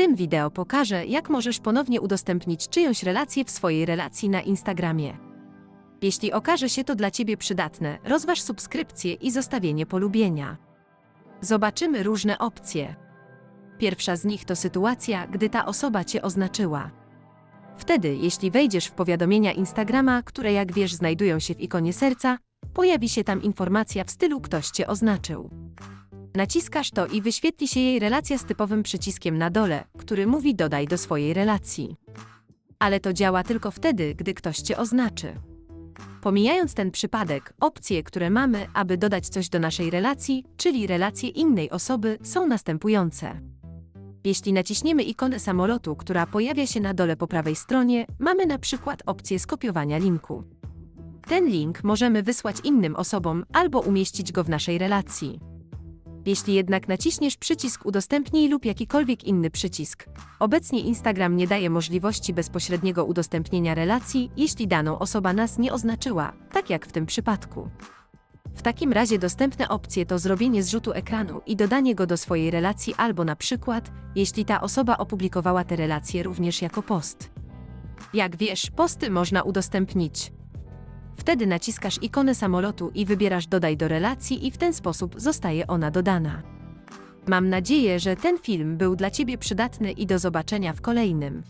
tym wideo pokażę, jak możesz ponownie udostępnić czyjąś relację w swojej relacji na Instagramie. Jeśli okaże się to dla Ciebie przydatne, rozważ subskrypcję i zostawienie polubienia. Zobaczymy różne opcje. Pierwsza z nich to sytuacja, gdy ta osoba Cię oznaczyła. Wtedy, jeśli wejdziesz w powiadomienia Instagrama, które jak wiesz znajdują się w ikonie serca, pojawi się tam informacja w stylu ktoś Cię oznaczył. Naciskasz to i wyświetli się jej relacja z typowym przyciskiem na dole, który mówi dodaj do swojej relacji. Ale to działa tylko wtedy, gdy ktoś Cię oznaczy. Pomijając ten przypadek, opcje, które mamy, aby dodać coś do naszej relacji, czyli relacje innej osoby, są następujące. Jeśli naciśniemy ikonę samolotu, która pojawia się na dole po prawej stronie, mamy na przykład opcję skopiowania linku. Ten link możemy wysłać innym osobom albo umieścić go w naszej relacji. Jeśli jednak naciśniesz przycisk udostępnij lub jakikolwiek inny przycisk, obecnie Instagram nie daje możliwości bezpośredniego udostępnienia relacji, jeśli daną osoba nas nie oznaczyła, tak jak w tym przypadku. W takim razie dostępne opcje to zrobienie zrzutu ekranu i dodanie go do swojej relacji albo na przykład, jeśli ta osoba opublikowała te relacje również jako post. Jak wiesz, posty można udostępnić. Wtedy naciskasz ikonę samolotu i wybierasz dodaj do relacji i w ten sposób zostaje ona dodana. Mam nadzieję, że ten film był dla Ciebie przydatny i do zobaczenia w kolejnym.